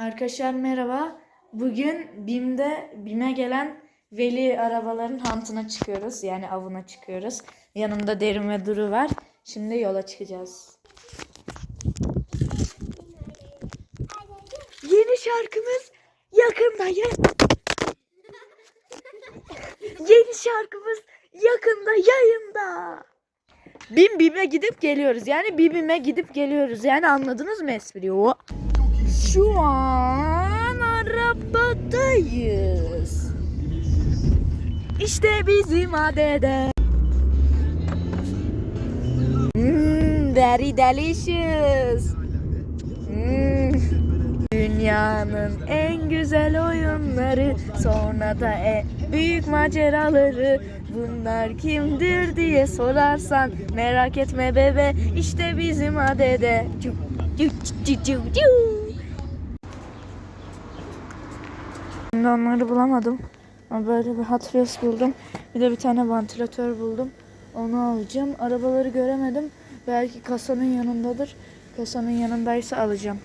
Arkadaşlar merhaba. Bugün BİM'de BİM'e gelen veli arabaların hantına çıkıyoruz. Yani avına çıkıyoruz. Yanımda Derin ve Duru var. Şimdi yola çıkacağız. Yeni şarkımız yakında ya. Yeni şarkımız yakında yayında. Bim bime gidip geliyoruz. Yani bimime gidip geliyoruz. Yani anladınız mı espriyi? Şu an arabadayız. İşte bizim adede. Hmm, very delicious. Hmm. Dünyanın en güzel oyunları sonra da en büyük maceraları bunlar kimdir diye sorarsan merak etme bebe işte bizim adede. Cuk, cuk, cuk, cuk, cuk. Şimdi onları bulamadım. Ama böyle bir Hot buldum. Bir de bir tane vantilatör buldum. Onu alacağım. Arabaları göremedim. Belki kasanın yanındadır. Kasanın yanındaysa alacağım.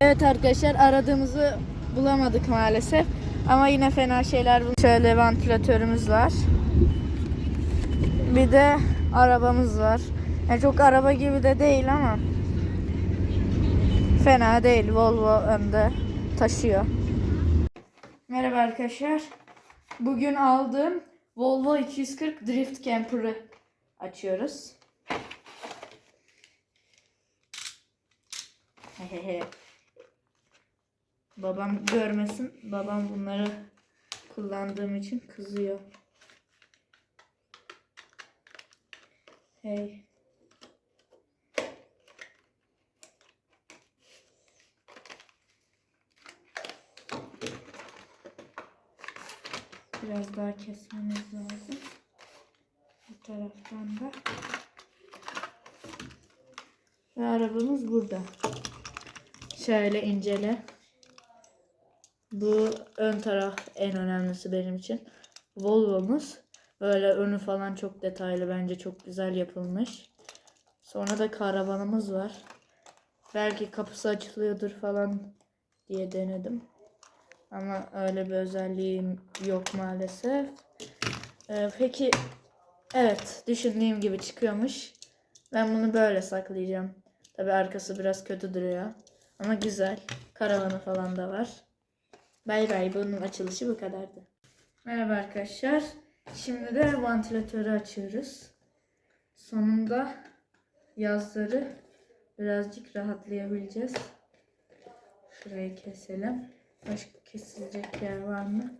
Evet arkadaşlar aradığımızı bulamadık maalesef. Ama yine fena şeyler bulduk. Şöyle vantilatörümüz var. Bir de arabamız var. Yani çok araba gibi de değil ama fena değil. Volvo önde taşıyor. Merhaba arkadaşlar. Bugün aldığım Volvo 240 Drift Camper'ı açıyoruz. Babam görmesin. Babam bunları kullandığım için kızıyor. Hey. Biraz daha kesmemiz lazım. Bu taraftan da. Ve arabamız burada. Şöyle incele. Bu ön taraf en önemlisi benim için. Volvo'muz. Böyle önü falan çok detaylı. Bence çok güzel yapılmış. Sonra da karavanımız var. Belki kapısı açılıyordur falan diye denedim. Ama öyle bir özelliğim yok maalesef. Ee, peki evet düşündüğüm gibi çıkıyormuş. Ben bunu böyle saklayacağım. Tabi arkası biraz kötü duruyor. Ama güzel. Karavanı falan da var. Bay bay bunun açılışı bu kadardı. Merhaba arkadaşlar. Şimdi de vantilatörü açıyoruz. Sonunda yazları birazcık rahatlayabileceğiz. Şurayı keselim. Başka kesilecek yer var mı?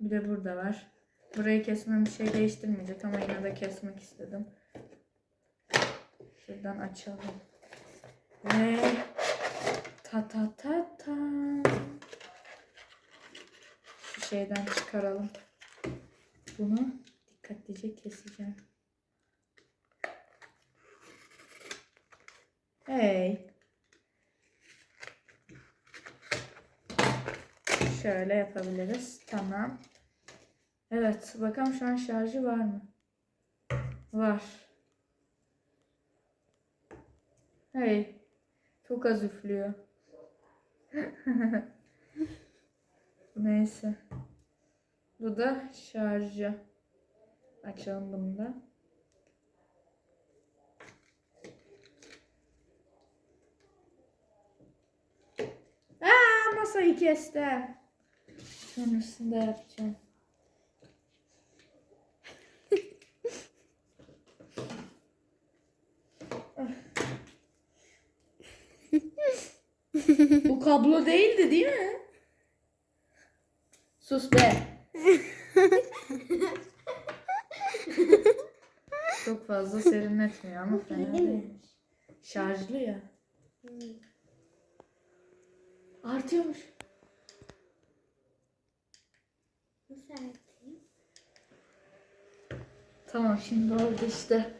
Bir de burada var. Burayı kesmem bir şey değiştirmeyecek ama yine de kesmek istedim. Şuradan açalım. Ve ta ta ta ta. Şu şeyden çıkaralım. Bunu dikkatlice keseceğim. Hey. Şöyle yapabiliriz. Tamam. Evet. Bakalım şu an şarjı var mı? Var. Hey. Çok az üflüyor. Neyse. Bu da şarjı. Açalım bunu da. Aa, masayı kesti. Sonrasını da yapacağım. Bu kablo değildi değil mi? Sus be. Çok fazla serinletmiyor ama fena değilmiş. Şarjlı ya. Artıyormuş. Tamam şimdi oldu işte.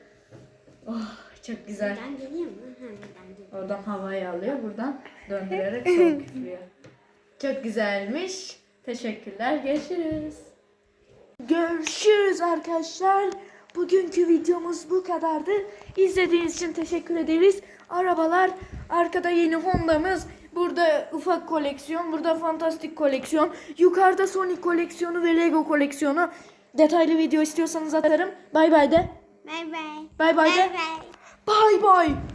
Oh çok güzel. Buradan geliyor mu? Ha buradan geliyor. Oradan havayı alıyor. Buradan döndürerek soğuk üflüyor. Çok güzelmiş. Teşekkürler. Görüşürüz. Görüşürüz arkadaşlar. Bugünkü videomuz bu kadardı. İzlediğiniz için teşekkür ederiz. Arabalar arkada yeni Honda'mız Burada ufak koleksiyon, burada fantastik koleksiyon, yukarıda Sonic koleksiyonu ve Lego koleksiyonu. Detaylı video istiyorsanız atarım. Bay bay de. Bay bay. Bay bay de. Bay bay. Bay bay.